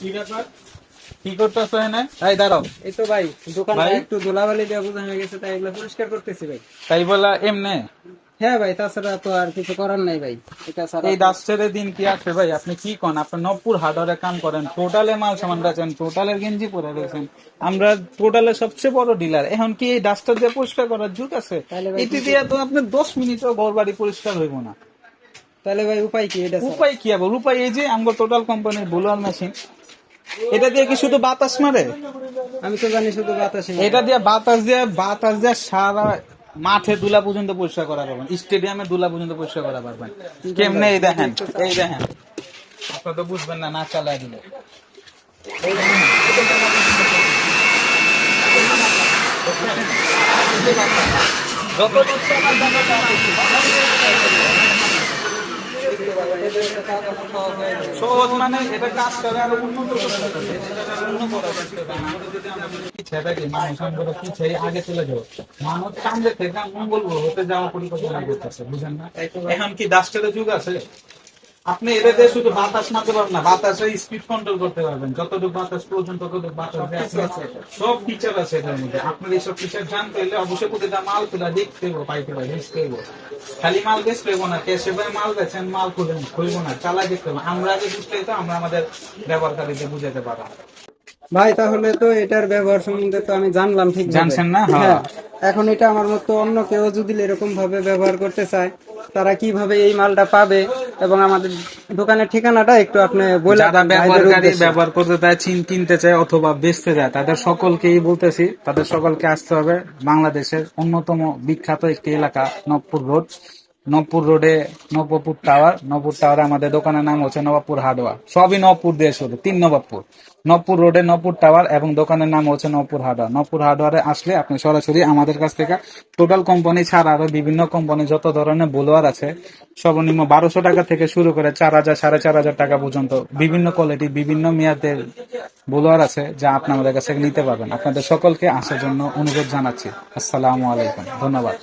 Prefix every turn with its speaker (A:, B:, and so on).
A: কি ব্যাপার? কি করতেছ এনে দাঁড়াও।
B: এই তো ভাই দোকানটা
A: ভাই?
B: একটু ধুলাবালি দিয়ে বোঝা হয়ে গেছে তাই এগুলো পরিষ্কার করতেছি ভাই।
A: তাই বলা এমনে?
B: হ্যাঁ ভাই তাছাড়া তো আর কিছু করার নাই ভাই। এটা ছাড়া
A: এই ডাস্টারে দিন কি আছে ভাই? আপনি কি কন? আপনি নবপুর হার্ডওয়ারে কাম করেন টোটালে মাল সামান বেচেন টোটালের গেঞ্জি পরে রয়েছেন আমরা টোটালের সবচেয়ে বড় ডিলার এখন কি এই ডাস্টার দিয়ে পরিষ্কার করার যুগ আছে? এটি দিয়ে তো আপনার দশ মিনিটও ঘর বাড়ি পরিষ্কার হইব না।
B: তাহলে ভাই উপায় কি এটা
A: উপায় কি আবার উপায় এই যে আমগো টোটাল কোম্পানির বুলার মেশিন এটা দিয়ে কি শুধু বাতাস মারে?
B: আমি তো জানি শুধু বাতাসে
A: এটা দিয়ে বাতাস দিয়ে বাতাস দিয়ে সারা মাঠে দুলা পর্যন্ত পরিষ্কার করা পারবেন স্টেডিয়ামে দুলা পর্যন্ত পরিষ্কার করা পারবেন কেমনে এই দেখেন এই দেখেন। আপনার তো বুঝবেন না না চালায় দিলে। যত সহজ মানে এটা কাজ করে আরও উন্নত আগে চলে যাব থেকে মঙ্গল হতে যাওয়া পরিকল্পনা করতেছে বুঝেন না? এখন কি ডাস্টারের যুগ আছে? আপনি এটা দিয়ে শুধু বাতাস মারতে পারবেন না বাতাসে স্পিড কন্ট্রোল করতে পারবেন। যতটুকু বাতাস প্রয়োজন ততটুকু বাতাস আপনি- সব ফিচার আছে। এটার মধ্যে। আপনার এইসব ফিচার জানতে হলে অবশ্যই প্রতিটা মাল তুলা দেখতে হইব পাইতে হবে বুঝতে হইব। খালি মাল বেচতে হইব না ক্যাশে ভাই মাল বেচেন মাল খুলবেন খুলব না চালাই দেখতে হবে আমরা আগে বুঝতে তো আমরা আমাদের ব্যবহারকারীকে বুঝাতে পারব।
B: ভাই তাহলে তো এটার ব্যবহার সম্বন্ধে তো আমি জানলাম ঠিক
A: জানছেন না? হ্যাঁ।
B: এখন এটা আমার মতো অন্য কেউ যদি এরকম ভাবে ব্যবহার করতে চায় তারা কীভাবে এই মালটা পাবে? এবং আমাদের দোকানের ঠিকানাটা একটু আপনি বলে
A: যারা ব্যবহারকারী ব্যবহার করতে চায় চিন কিনতে চায় অথবা বেচতে চায় তাদের সকলকেই বলতেছি তাদের সকলকে আসতে হবে বাংলাদেশের অন্যতম বিখ্যাত একটি এলাকা নবপুর রোড। নবপুর রোডে, নবপুর টাওয়ার, নবপুর টাওয়ারে আমাদের দোকানের নাম হচ্ছে নবাবপুর হার্ডওয়ার সবই নবপুর দিয়ে শুরু, তিন নবাবপুর। নবপুর রোডে নবপুর টাওয়ার এবং দোকানের নাম হচ্ছে নবপুর হার্ডওয়ার নবপুর হার্ডওয়ারে আসলে আপনি সরাসরি আমাদের কাছ থেকে টোটাল কোম্পানি ছাড়া আরও বিভিন্ন কোম্পানি যত ধরনের বোলোয়ার আছে, সর্বনিম্ন বারোশো টাকা থেকে শুরু করে চার হাজার, সাড়ে চার হাজার টাকা পর্যন্ত বিভিন্ন কোয়ালিটি বিভিন্ন মেয়াদের বোলোয়ার আছে যা আপনি আমাদের কাছে নিতে পারবেন। আপনাদের সকলকে আসার জন্য অনুরোধ জানাচ্ছি। আসসালামু আলাইকুম। ধন্যবাদ।